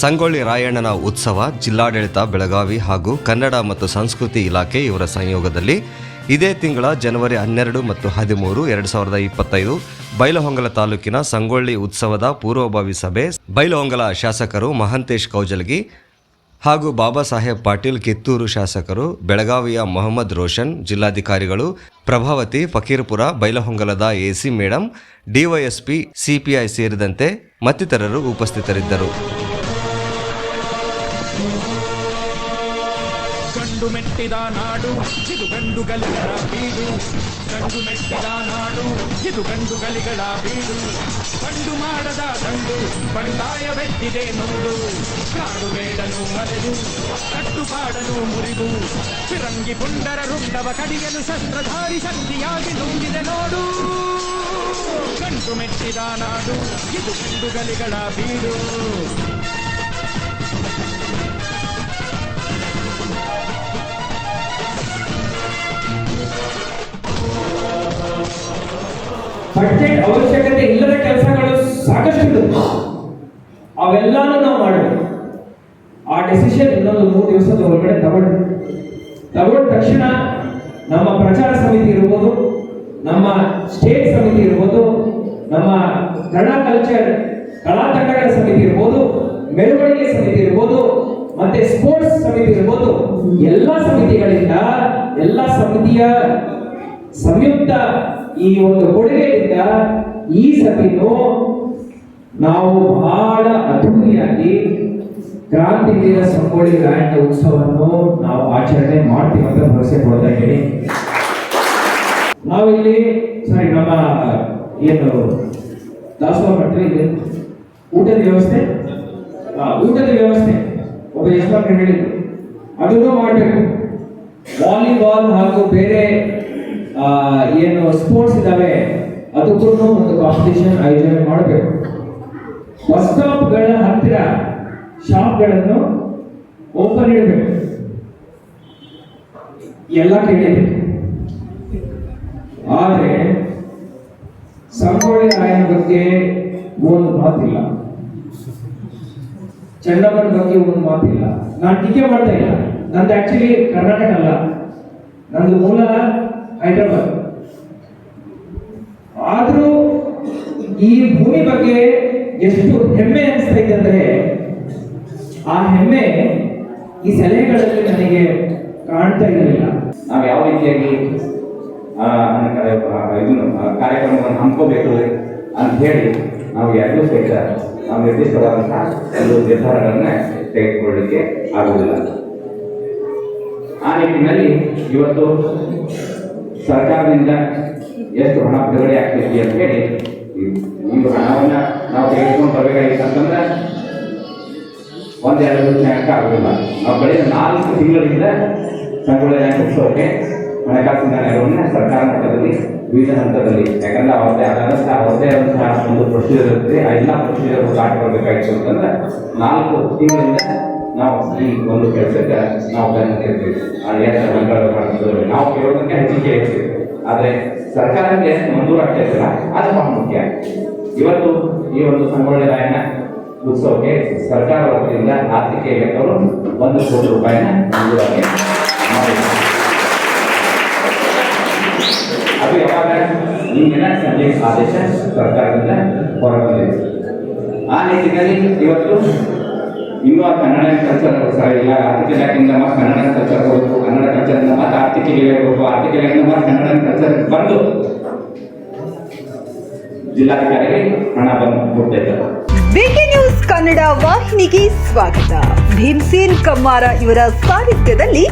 ಸಂಗೊಳ್ಳಿ ರಾಯಣ್ಣನ ಉತ್ಸವ ಜಿಲ್ಲಾಡಳಿತ, ಬೆಳಗಾವಿ ಹಾಗೂ ಕನ್ನಡ ಮತ್ತು ಸಂಸ್ಕೃತಿ ಇಲಾಖೆ ಇವರ ಸಂಯೋಗದಲ್ಲಿ ಇದೇ ತಿಂಗಳ ಜನವರಿ ಹನ್ನೆರಡು ಮತ್ತು ಹದಿಮೂರು, ಎರಡು ಸಾವಿರದ ಇಪ್ಪತ್ತೈದು ಬೈಲಹೊಂಗಲ ತಾಲೂಕಿನ ಸಂಗೊಳ್ಳಿ ಉತ್ಸವದ ಪೂರ್ವಭಾವಿ ಸಭೆ ಬೈಲಹೊಂಗಲ ಶಾಸಕರು ಮಹಂತೇಶ್ ಕೌಜಲಗಿ ಹಾಗೂ ಬಾಬಾ ಸಾಹೇಬ್ ಪಾಟೀಲ್ ಕಿತ್ತೂರು ಶಾಸಕರು ಬೆಳಗಾವಿಯ ಮೊಹಮ್ಮದ್ ರೋಷನ್, ಜಿಲ್ಲಾಧಿಕಾರಿಗಳು ಪ್ರಭಾವತಿ, ಫಕೀರ್ಪುರ, ಬೈಲಹೊಂಗಲದ ಎಸಿ ಮೇಡಂ, ಡಿವೈಎಸ್ಪಿ, ಸಿಪಿಐ ಸೇರಿದಂತೆ ಮತ್ತಿತರರು ಉಪಸ್ಥಿತರಿದ್ದರು. ಗಂಡು ಮೆಟ್ಟಿದ ನಾಡು, ಇದು ಗಂಡು ಗಲಿಗಳ ಬೀಡು. ಗಂಡು ಮೆಟ್ಟಿದ ನಾಡು, ಇದು ಗಂಡು ಗಲಿಗಳ ಬೀಡು. ಕಂಡು ಮಾಡದ ಗಂಡು, ಬಂಡಾಯ ಬೆಟ್ಟಿದೆ ನೊಂದು ಕಾಡು ಬೇಡನು ಮರೆದು ಕಟ್ಟುಪಾಡನು ಮುರಿದು. ಫಿರಂಗಿ ಪುಂಡರ ರುಂಡವ ಕಡಿಯಲು ಶಸ್ತ್ರಧಾರಿ ಶಕ್ತಿಯಾಗಿ ನುಂಗಿದೆ ನೋಡು. ಗಂಡು ಮೆಟ್ಟಿದ ನಾಡು, ಇದು ಗಂಡು ಗಲಿಗಳ ಬೀಡು. ಬಡ್ಜೆಟ್ ಅವಶ್ಯಕತೆ ಇಲ್ಲದ ಕೆಲಸಗಳು ಸಾಕಷ್ಟು ಅವೆಲ್ಲಾನು ನಾವು ಮಾಡಬೇಕು. ಆ ಡೆಸಿಷನ್ ಇನ್ನೊಂದು ಮೂರು ದಿವಸದ ಒಳಗಡೆ ತಗೊಂಡು ತಗೊಂಡ ತಕ್ಷಣ ನಮ್ಮ ಪ್ರಚಾರ ಸಮಿತಿ ಇರ್ಬೋದು, ನಮ್ಮ ಸ್ಟೇಟ್ ಸಮಿತಿ ಇರ್ಬೋದು, ನಮ್ಮ ಕನ್ನಡ ಕಲ್ಚರ್ ಕಲಾ ತಂಡಗಳ ಸಮಿತಿ ಇರ್ಬೋದು, ಮೆರವಣಿಗೆ ಸಮಿತಿ ಇರ್ಬೋದು, ಮತ್ತೆ ಸ್ಪೋರ್ಟ್ಸ್ ಸಮಿತಿ ಇರ್ಬೋದು, ಎಲ್ಲ ಸಮಿತಿಗಳಿಂದ ಎಲ್ಲ ಸಮಿತಿಯ ಸಂಯುಕ್ತ ಈ ಒಂದು ಕೊಡುಗೆಯಿಂದ ಈ ಸತಿನು ನಾವು ಬಹಳ ಅದ್ಧೂರಿಯಾಗಿ ಕ್ರಾಂತಿವೀರ ಸಂಗೊಳ್ಳಿ ರಾಯಣ್ಣ ಉತ್ಸವವನ್ನು ನಾವು ಆಚರಣೆ ಮಾಡ್ತೀವಿ ಅಂತ ಭರವಸೆ ಕೊಡ್ತಾ ಇದ್ದೀನಿ. ನಾವಿಲ್ಲಿ ಸಾರಿ ನಮ್ಮ, ಏನು, ದಾಸೋಹ ಮಾಡ್ತೀವಿ ಊಟದ ವ್ಯವಸ್ಥೆ? ಊಟದ ವ್ಯವಸ್ಥೆ. ಒಬ್ಬ ಯಜಮಾನ್ರು ಹೇಳಿದ್ರು. ಅದನ್ನು ಮಾಡಬೇಕು. ವಾಲಿಬಾಲ್ ಹಾಗೂ ಬೇರೆ ಏನು ಸ್ಪೋರ್ಟ್ಸ್ ಇದಾವೆ ಅದಕ್ಕೂ ಒಂದು ಕಾಂಪಿಟೇಷನ್ ಆಯೋಜನೆ ಮಾಡಬೇಕು. ಬಸ್ ಸ್ಟಾಪ್ಗಳ ಹತ್ತಿರ ಶಾಪ್ಗಳನ್ನು ಓಪನ್ ಇಡಬೇಕು. ಎಲ್ಲ ಕೇಳಿದೆ ಆದರೆ, ಸಂಗೊಳ್ಳಿ ರಾಯನ ಬಗ್ಗೆ ಒಂದು ಮಾತಿಲ್ಲ. ಚೆನ್ನಮ್ಮನ ಬಗ್ಗೆ ಒಂದು ಮಾತಿಲ್ಲ. ನಾನು ಟೀಕೆ ಮಾಡ್ತಾ ಇಲ್ಲ. ನಂದು ಆಕ್ಚುಲಿ ಕರ್ನಾಟಕ ಅಲ್ಲ. ನಂದು ಮೂಲ ಹೈದರಾಬಾದ್. ಆದರೂ ಈ ಭೂಮಿ ಬಗ್ಗೆ ಎಷ್ಟು ಹೆಮ್ಮೆ ಅನಿಸ್ತಾ ಇದೆ ಆ ಹೆಮ್ಮೆ ಈ ಸಲಹೆಗಳಲ್ಲಿ ನನಗೆ ಕಾಣ್ತಾ ಇರಲಿಲ್ಲ. ನಾವು ಯಾವ ರೀತಿಯಾಗಿ ಆ, ಕಾರ್ಯಕ್ರಮವನ್ನು ಹಮ್ಮಿಕೋಬೇಕು ಅಂತ ಹೇಳಿ ನಾವು ಯಾರಿಗೂ ಸಹಿತ ನಾವು ನಿರ್ದಿಷ್ಟವಾದಂತಹ ಒಂದು ನಿರ್ಧಾರಗಳನ್ನ ತೆಗೆದುಕೊಳ್ಳಲಿಕ್ಕೆ ಆಗುವುದಿಲ್ಲ. ಆ ನಿಟ್ಟಿನಲ್ಲಿ ಇವತ್ತು ಸರ್ಕಾರದಿಂದ ಎಷ್ಟು ಹಣ ಬಿಡುಗಡೆ ಆಗ್ತೈತಿ ಅಂತ ಹೇಳಿ, ಈ- ಹಣವನ್ನು ನಾವು ತೆಗೆದುಕೊಂಡು ಬರಬೇಕಾಗಿತ್ತಂತಂದ್ರೆ ಒಂದೆರಡು ದಿವಸ ಆಗುದಿಲ್ಲ. ನಾವು ಬೆಳೆದ ನಾಲ್ಕು ತಿಂಗಳಿಂದ ಸಂಗೊಳ್ಳಿ ಉತ್ಸವಕ್ಕೆ ಹಣಕಾಸಿನ ನೆರವನ್ನ ಸರ್ಕಾರ ಮಟ್ಟದಲ್ಲಿ ವಿವಿಧ ಹಂತದಲ್ಲಿ, ಯಾಕಂದ್ರೆ ಅವರದೇ ಆದಂತಹ ಅವರದೇ ಆದಂತಹ ಒಂದು ಪ್ರೊಸೀಜರ್ ಇರುತ್ತೆ. ಆ ಎಲ್ಲ ಪ್ರೊಸೀಜರ್ ದಾಟಿ ಬರಬೇಕಾಗಿತ್ತು ಅಂತಂದ್ರೆ ನಾಲ್ಕು ತಿಂಗಳಿಂದ ನಾವು ಈ ಒಂದು ಕೆಲಸಕ್ಕೆ ನಾವು ಎಷ್ಟು ಹಣಗಳು ಮಾಡ್ತಿದ್ದೇವೆ ನಾವು ಕೇಳೋದಕ್ಕೆ ಹೆಚ್ಚಿಗೆ ಆದರೆ ಸರ್ಕಾರಕ್ಕೆ ಮಂಜೂರು ಆಗ್ತಾ ಅದು ಬಹಳ ಮುಖ್ಯ. ಇವತ್ತು ಈ ಒಂದು ಸಂಗೊಳ್ಳಿ ರಾಯನ ಉತ್ಸವಕ್ಕೆ ಸರ್ಕಾರ ವತಿಯಿಂದ ಆರ್ಥಿಕ ಇಲಾಖೆಯವರು ಒಂದು ಕೋಟಿ ರೂಪಾಯಿನ ಮಂಜೂರಾಗಿ ಅದು ಯಾವಾಗ? ಇಂದಿನ ಸಂಜೆ ಆದೇಶ ಸರ್ಕಾರದಿಂದ ಹೊರಬಂದಿದೆ. ಆ ನಿಟ್ಟಿನಲ್ಲಿ ಇವತ್ತು ಇನ್ನೂ ಆ ಕನ್ನಡ ಕಲ್ಚರ್ ಇಲ್ಲ ಆರ್ಥಿಕ ಇಲಾಖೆಯಿಂದ ಮತ್ತೆ ಕನ್ನಡ ಕಲ್ಚರ್ ಹೋಗ್ಬೇಕು ಕನ್ನಡ ಕಲ್ಚರಿಂದ ಮತ್ತೆ ಇಲಾಖೆ ಹೋಗ್ಬೇಕು ಆರ್ಥಿಕ ಇಲಾಖೆಯಿಂದ ಮತ್ತೆ ಕನ್ನಡ ಕಲ್ಚರ್ ಬಂದು ಜಿಲ್ಲಾಧಿಕಾರಿಗೆ ಹಣ ಬಂದು ಕೊಡ್ತಾ ಬಿಗಿ ನ್ಯೂಸ್ ಕನ್ನಡ ವಾಹಿನಿಗೆ ಸ್ವಾಗತ. ಭೀಮಸೇನ್ ಕಮ್ಮಾರ ಇವರ ಸಾಹಿತ್ಯದಲ್ಲಿ